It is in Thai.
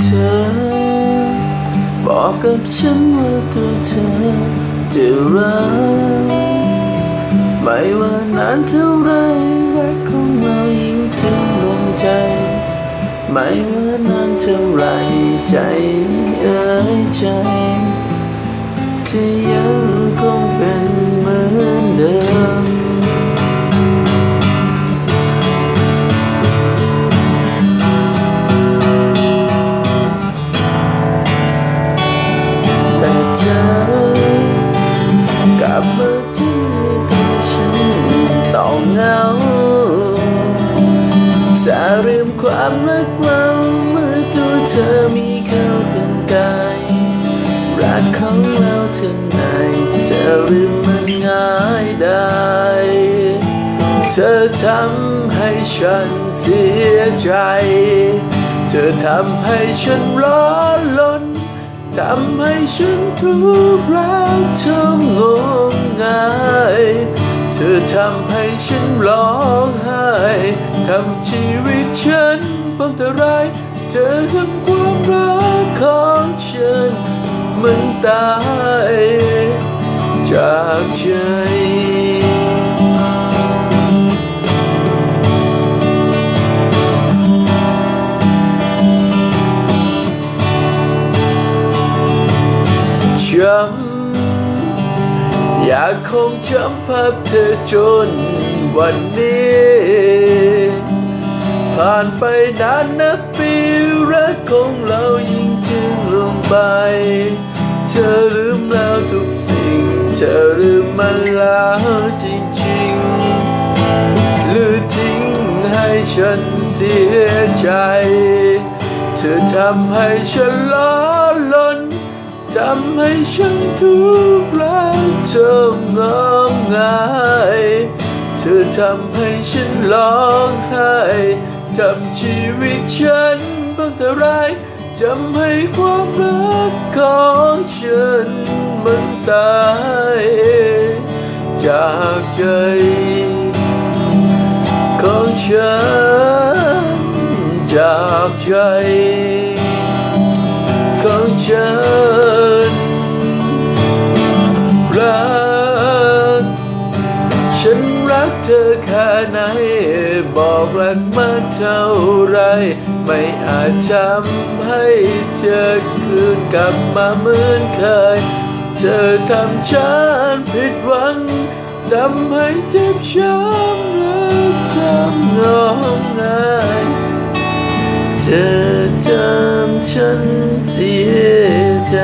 เธอ บอกกับฉันว่าตัวเธอจะรักไม่ว่านานเท่าไรรักของเรายิ่งถึงดวงใจ ไม่ว่านานเท่าไรใจเอ่ยใจที่ เธอกลับมาที่ที่ฉันต้องเหงาจะลืมความรักเราเมื่อตัวเธอมีเขาข้างกายรักของเราถึงไหนจะลืมมันง่ายได้ เธอทำให้ฉันเสียใจ เธอทำให้ฉันร้อนลน ทำให้ฉันทุกข์รักเธองมงายเธอทำให้ฉันร้องไห้ทำชีวิตฉันพังทลายเธอทำความรักของฉันมันตายจากใจ ฉันอยากคงจำภาพเธอจนวันนี้ ผ่านไปนานนับปีรักของเรายิ่งจึงลงไป เธอลืมแล้วทุกสิ่ง เธอลืมมันแล้วจริงๆ หรือทิ้งให้ฉันเสียใจ เธอทำให้ฉันล้อลน ทำให้ฉันทุกข์รักเธองมงายเธอทำให้ฉันร้องไห้ทำชีวิตฉันบังทลายจำให้ความรักของฉันมันตายจากใจของฉันจากใจ เธอแค่ไหน บอกรักมากเท่าไร ไม่อาจทำให้เธอคืนกลับมาเหมือนเคย เธอทำฉันผิดหวังทำให้เจ็บช้ำและทำงองไงเธอจำฉันเสียใจ